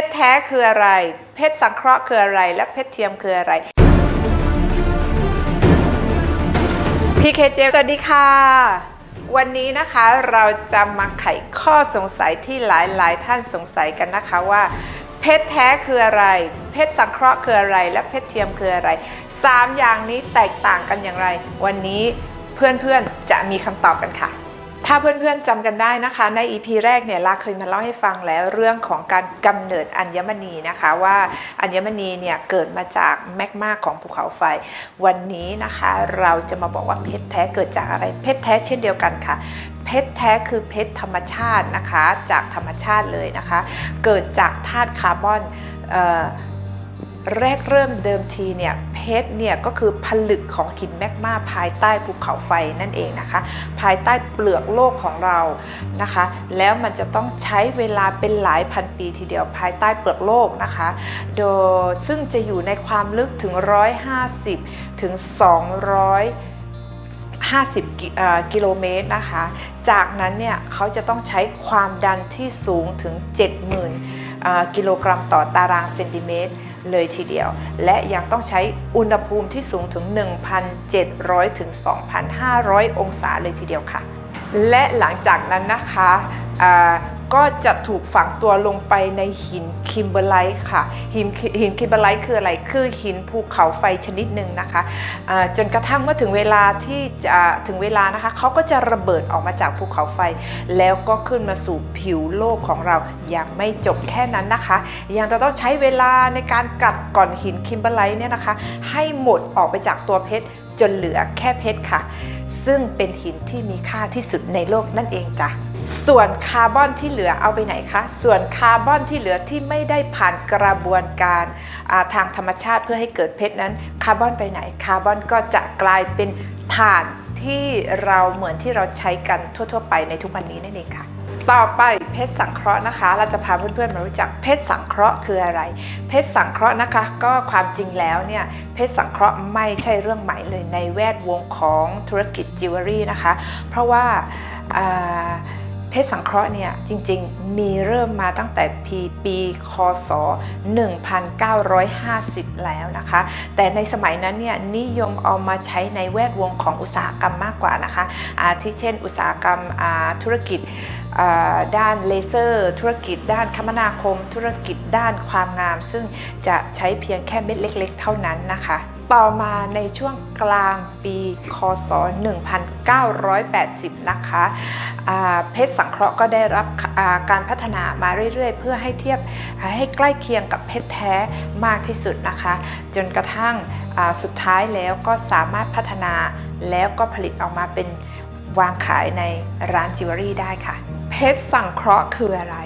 ชรแท้คืออะไร เพชรสังเคราะห์คืออะไร และเพชรเทียมคืออะไร PKJ สวัสดีค่ะ วันนี้นะคะเราจะมาไขข้อสงสัยที่หลายๆท่านสงสัยกันนะคะว่า เพชรแท้คืออะไร เพชรสังเคราะห์คืออะไร และเพชรเทียมคืออะไรสามอย่างนี้แตกต่างกันอย่างไร วันนี้เพื่อนๆจะมีคำตอบกันค่ะ ถ้าเพื่อนๆจำกันได้นะคะ ใน EP แรกเนี่ยลาเคยมาเล่าให้ฟังแล้วเรื่องของการกำเนิดอัญมณีนะคะ ว่าอัญมณีเนี่ยเกิดมาจากแมกมาของภูเขาไฟ วันนี้นะคะเราจะมาบอกว่าเพชรแท้เกิดจากอะไรเพชรแท้เช่นเดียวกันค่ะ เพชรแท้คือเพชรธรรมชาตินะคะ จากธรรมชาติเลยนะคะ เกิดจากธาตุคาร์บอนเอ่อ แรกเริ่มเดิมทีเนี่ยเพชรเนี่ยก็คือผลึกของหินแมกมาภายใต้ภูเขาไฟนั่นเองนะคะ ภายใต้เปลือกโลกของเรานะคะ แล้วมันจะต้องใช้เวลาเป็นหลายพันปีทีเดียวภายใต้เปลือกโลกนะคะ โดยซึ่งจะอยู่ในความลึกถึง 150 ถึง 200 50 กิโลเมตรนะคะ จากนั้นเนี่ยเขาจะต้องใช้ความดันที่สูงถึง 70,000 กิโลกรัมต่อตารางเซนติเมตร เลยทีเดียว และยังต้องใช้อุณหภูมิที่สูงถึง 1,700 ถึง 2,500 องศาเลยทีเดียวค่ะ และหลังจากนั้นนะคะ ก็จะถูกฝังตัวลงไปในหินคิมเบอร์ไลท์ค่ะ หินหินคิมเบอร์ไลท์คืออะไร คือหินภูเขาไฟชนิดหนึ่งนะคะอ่าจนกระทั่งเมื่อถึงเวลาที่จะถึงเวลานะคะเขาก็จะระเบิดออกมาจากภูเขาไฟ แล้วก็ขึ้นมาสู่ผิวโลกของเรายังไม่จบแค่นั้นนะคะ ยังจะต้องใช้เวลาในการกัดก่อนหินคิมเบอร์ไลท์เนี่ยนะคะ ให้หมดออกไปจากตัวเพชรจนเหลือแค่เพชรค่ะ ซึ่งเป็นหินที่มีค่าที่สุดในโลกนั่นเองจ้ะส่วนคาร์บอนที่เหลือเอาไปไหนคะ ส่วนคาร์บอนที่เหลือที่ไม่ได้ผ่านกระบวนการาทางธรรมชาติเพื่อให้เกิดเพชรนั้น คาร์บอนไปไหน คาร์บอนก็จะกลายเป็นถ่านที่เราเหมือนที่เราใช้กันทั่ว ๆ ไปในทุกวันนี้นั่นเองค่ะ ต่อไปเพชรสังเคราะห์นะคะ เราจะพาเพื่อนๆมารู้จักเพชรสังเคราะห์คืออะไร เพชรสังเคราะห์นะคะ ก็ความจริงแล้วเนี่ยเพชรสังเคราะห์ไม่ใช่เรื่องใหม่เลยในแวดวงของธุรกิจจิวเวลรี่นะคะ เพราะว่าเพชรสังเคราะห์เนี่ยจริงๆ มีเริ่มมาตั้งแต่ปีปีคศ 1950 แล้วนะคะ แต่ในสมัยนั้นเนี่ยนิยมเอามาใช้ในแวดวงของอุตสาหกรรมมากกว่านะคะอาทิเช่น อุตสาหกรรมธุรกิจ ด้านเลเซอร์ ธุรกิจ ด้านคมนาคม ธุรกิจด้านความงาม ซึ่งจะใช้เพียงแค่เม็ดเล็ก ๆ เท่านั้นนะคะ ต่อมาในช่วงกลางปีคศ 1980 นะคะเพชรสังเคราะห์ก็ได้รับการพัฒนามาเรื่อย ๆ เพื่อให้เทียบให้ใกล้เคียงกับเพชรแท้มากที่สุดนะคะ จนกระทั่งสุดท้ายแล้วก็สามารถพัฒนาแล้วก็ผลิตออกมาเป็นวางขายในร้านจิวเวลรี่ได้ค่ะ ชรสังเคราะห์คืออะไร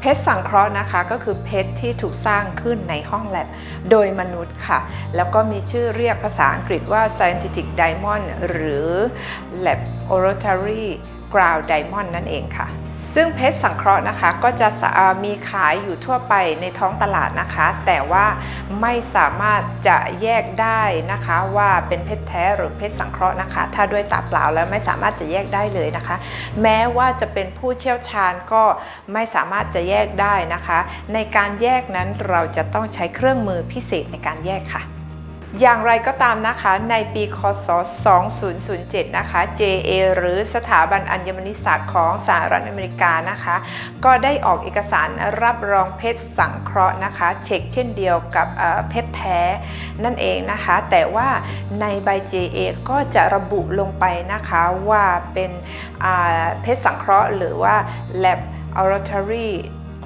เพชรสังเคราะห์นะคะก็คือเพชรที่ถูกสร้างขึ้นในห้องแลบโดยมนุษย์ค่ะ แล้วก็มีชื่อเรียกภาษาอังกฤษว่า scientific diamond หรือ laboratory ground diamond นั่นเองค่ะ ซึ่งเพชรสังเคราะห์นะคะก็จะมีขายอยู่ทั่วไปในท้องตลาดนะคะ แต่ว่าไม่สามารถจะแยกได้นะคะว่าเป็นเพชรแท้หรือเพชรสังเคราะห์นะคะ ถ้าด้วยตาเปล่าแล้วไม่สามารถจะแยกได้เลยนะคะ แม้ว่าจะเป็นผู้เชี่ยวชาญก็ไม่สามารถจะแยกได้นะคะ ในการแยกนั้นเราจะต้องใช้เครื่องมือพิเศษในการแยกค่ะ อย่างไรก็ตามนะคะในปีคศ 2007 นะคะ JA หรือสถาบันอัญมณีศาสตร์ของสหรัฐอเมริกานะคะ ก็ได้ออกเอกสารรับรองเพชรสังเคราะห์นะคะ เช็คเช่นเดียวกับเพชรแท้นั่นเองนะคะ แต่ว่าในใบ JA ก็จะระบุลงไปนะคะว่าเป็นเพชรสังเคราะห์หรือว่า Lab oratory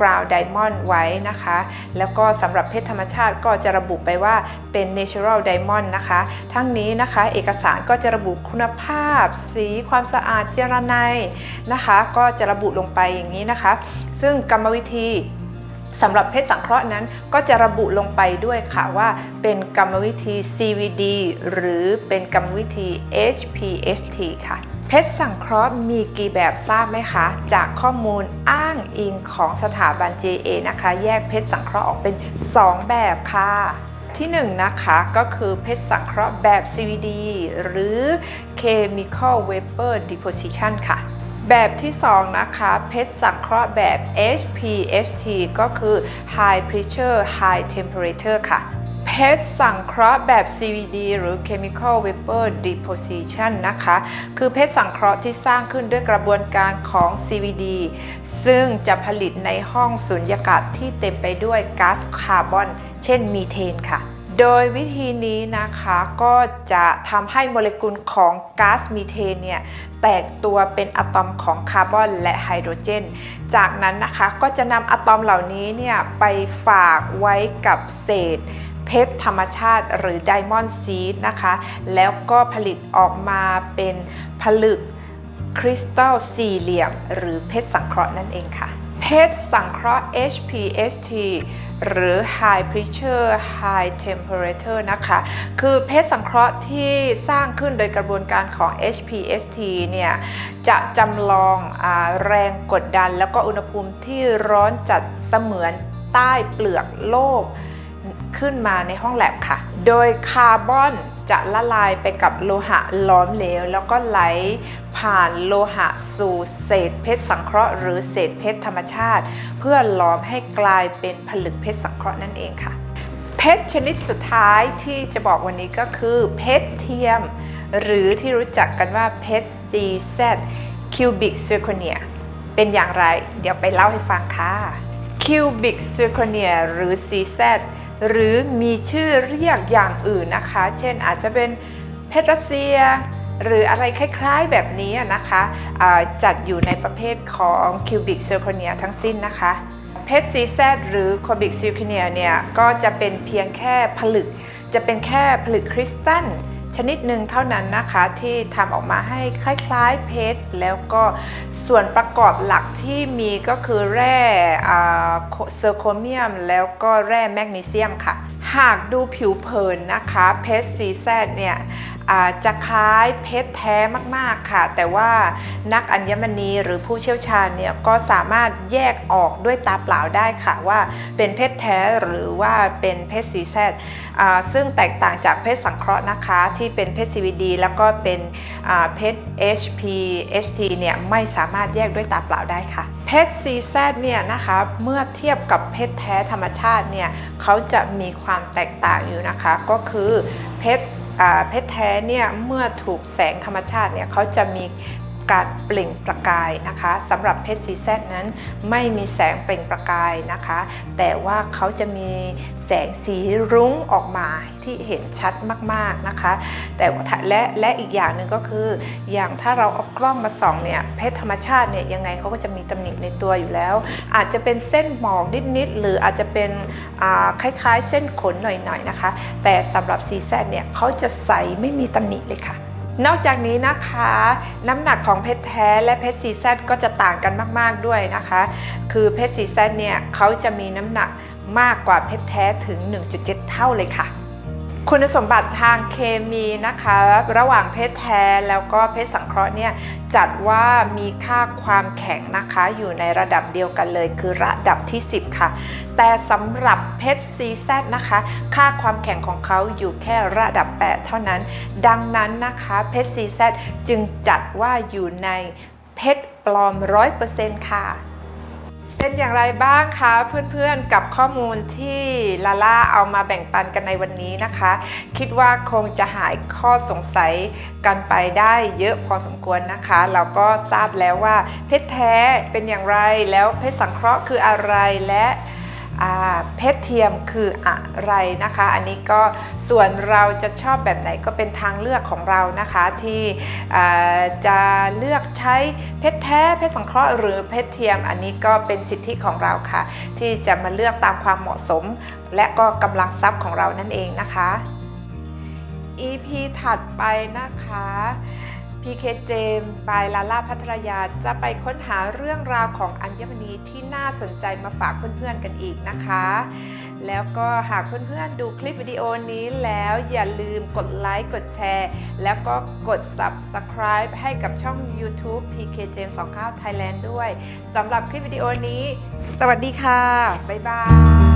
Laboratory Ground Diamond ไว้นะคะ แล้วก็สำหรับเพชรธรรมชาติก็จะระบุไปว่าเป็น Natural Diamond นะคะ ทั้งนี้นะคะเอกสารก็จะระบุคุณภาพ สีความสะอาดเจรไนนะคะ ก็จะระบุลงไปอย่างนี้นะคะ ซึ่งกรรมวิธี สำหรับเพชรสังเคราะห์นั้นก็จะระบุลงไปด้วยค่ะว่าเป็นกรรมวิธี CVD หรือเป็นกรรมวิธี HPHT ค่ะเพชรสังเคราะห์มีกี่แบบทราบไหมคะ จากข้อมูลอ้างอิงของสถาบัน JA นะคะ แยกเพชรสังเคราะห์ออกเป็น 2 แบบค่ะ ที่1นงนะคะก็คือเพชรสังเคราะห์แบบ CVD หรือ Chemical Vapor Deposition ค่ะ แบบที่ 2 นะคะเพชรสังเคราะห์แบบ HPHT ก็คือ High Pressure High Temperature ค่ะเพชรสังเคราะห์แบบ CVD หรือ Chemical Vapor Deposition นะคะ คือเพชรสังเคราะห์ที่สร้างขึ้นด้วยกระบวนการของ CVD ซึ่งจะผลิตในห้องสุญญากาศที่เต็มไปด้วยก๊าซคาร์บอน เช่นมีเทนค่ะ โดยวิธีนี้นะคะก็จะทำให้โมเลกุลของก๊าซมีเทนเนี่ยแตกตัวเป็นอะตอมของคาร์บอนและไฮโดรเจน จากนั้นนะคะก็จะนำอะตอมเหล่านี้เนี่ยไปฝากไว้กับเศษเพชรธรรมชาติหรือไดมอนด์ซีดนะคะ แล้วก็ผลิตออกมาเป็นผลึกคริสตัลสี่เหลี่ยม หรือเพชรสังเคราะห์นั่นเองค่ะ ชรสังเคราะห์ HPHT หรือ High Pressure High Temperature นะคะ คือเพชรสังเคราะห์ที่สร้างขึ้นโดยกระบวนการของ HPHT เนี่ย จะจำลองอแรงกดดันแล้วก็อุณหภูมิที่ร้อนจัดเสมือนใต้เปลือกโลกขึ้นมาในห้องแลบค่ะ โดยคาร์บอน จะละลายไปกับโลหะล้อมเหลว แล้วก็ไหลผ่านโลหะสู่เศษเพชรสังเคราะห์หรือเศษเพชรธรรมชาติ เพื่อหลอมให้กลายเป็นผลึกเพชรสังเคราะห์นั่นเองค่ะ เพชรชนิดสุดท้ายที่จะบอกวันนี้ก็คือเพชรเทียม หรือที่รู้จักกันว่าเพชร CZ Cubic Zirconia เป็นอย่างไร เดี๋ยวไปเล่าให้ฟังค่ะ Cubic Zirconia หรือ CZ หรือมีชื่อเรียกอย่างอื่นนะคะ เช่นอาจจะเป็นเพชรรัสเซีย หรืออะไรคล้ายๆแบบนี้นะคะะจัดอยู่ในประเภทของ Cubic Zirconia ทั้งสิ้นนะคะเพชร CZ หรือ Cubic Zirconia เนี่ยก็จะเป็นเพียงแค่ผลึก จะเป็นแค่ผลึกคริสตัลชนิดหนึ่งเท่านั้นนะคะที่ทำออกมาให้คล้ายๆเพชรแล้วก็ ส่วนประกอบหลักที่มีก็คือแร่เซอร์โคเมียม แล้วก็แร่แมกนีเซียมค่ะ หากดูผิวเผินนะคะเพชรซีแซดเนี่ยจะคล้ายเพชรแท้มากๆค่ะ แต่ว่านักอัญมณีหรือผู้เชี่ยวชาญเนี่ยก็สามารถแยกออกด้วยตาเปล่าได้ค่ะว่าเป็นเพชรแท้หรือว่าเป็นเพชรซีแซดซึ่งแตกต่างจากเพชรสังเคราะห์นะคะที่เป็นเพชร CVD แล้วก็เป็นเพชร HP HT เนี่ยไม่สามารถแยกด้วยตาเปล่าได้ค่ะ เพชร CZ เนี่ยนะคะเมื่อเทียบกับเพชรแท้ธรรมชาติเนี่ยเขาจะมีความแตกต่างอยู่นะคะ ก็คือเพชรเพชรแท้เนี่ยเมื่อถูกแสงธรรมชาติเนี่ยเขาจะมี การเปล่งประกายนะคะสำหรับเพชรซีแซนั้นไม่มีแสงเปล่งประกายนะคะ แต่ว่าเขาจะมีแสงสีรุ้งออกมาที่เห็นชัดมากๆนะคะ แต่และและอีกอย่างหนึ่งก็คือ อย่างถ้าเราเอากล้องมาส่องเนี่ยเพชรธรรมชาติเนี่ยยังไงเขาก็จะมีตำหนิในตัวอยู่แล้ว อาจจะเป็นเส้นหมอกนิดๆหรืออาจจะเป็นคล้ายๆ เส้นขนหน่อยๆนะคะ แต่สำหรับซีแซนเนี่ยเขาจะใสไม่มีตำหนิเลยค่ะ นอกจากนี้นะคะ น้ำหนักของเพชรแท้และเพชรซีแซก็จะต่างกันมาก ๆด้วยนะคะ คือเพชรซีแซเนี่ยเขาจะมีน้ำหนักมากกว่าเพชรแท้ถึง 1.7 เท่าเลยค่ะ คุณสมบัติทางเคมีนะคะ ระหว่างเพชรแท้แล้วก็เพชรสังเคราะห์เนี่ยจัดว่ามีค่าความแข็งนะคะ อยู่ในระดับเดียวกันเลย คือระดับที่ 10 ค่ะ แต่สำหรับเพชร CZ นะคะ ค่าความแข็งของเขาอยู่แค่ระดับ 8 เท่านั้น ดังนั้นนะคะเพชร CZ จึงจัดว่าอยู่ในเพชรปลอม 100%ค่ะ เป็นอย่างไรบ้างคะเพื่อนๆกับข้อมูลที่ลาล่าเอามาแบ่งปันกันในวันนี้นะคะ คิดว่าคงจะหายข้อสงสัยกันไปได้เยอะพอสมควรนะคะ เราก็ทราบแล้วว่าเพชรแท้เป็นอย่างไรแล้วเพชรสังเคราะห์คืออะไรและ เพชรเทียมคืออะไรนะคะ อันนี้ก็ส่วนเราจะชอบแบบไหนก็เป็นทางเลือกของเรานะคะที่จะเลือกใช้เพชรแท้เพชรสังเคราะห์หรือเพชรเทียม อันนี้ก็เป็นสิทธิของเราค่ะ ที่จะมาเลือกตามความเหมาะสม และก็กำลังทรัพย์ของเรานั่นเองนะคะ EP ถัดไปนะคะ PK เจมบายลาล่าพัทรยาจะไปค้นหาเรื่องราวของอัญมณีที่น่าสนใจมาฝากเพื่อนๆกันอีกนะคะ แล้วก็หากเพื่อนๆดูคลิปวิดีโอนี้แล้วอย่าลืมกดไลค์ กดแชร์ แล้วก็กด subscribe ให้กับช่อง YouTube PK James 29 Thailand ด้วยสำหรับคลิปวิดีโอนี้ สวัสดีค่ะ บ๊ายบาย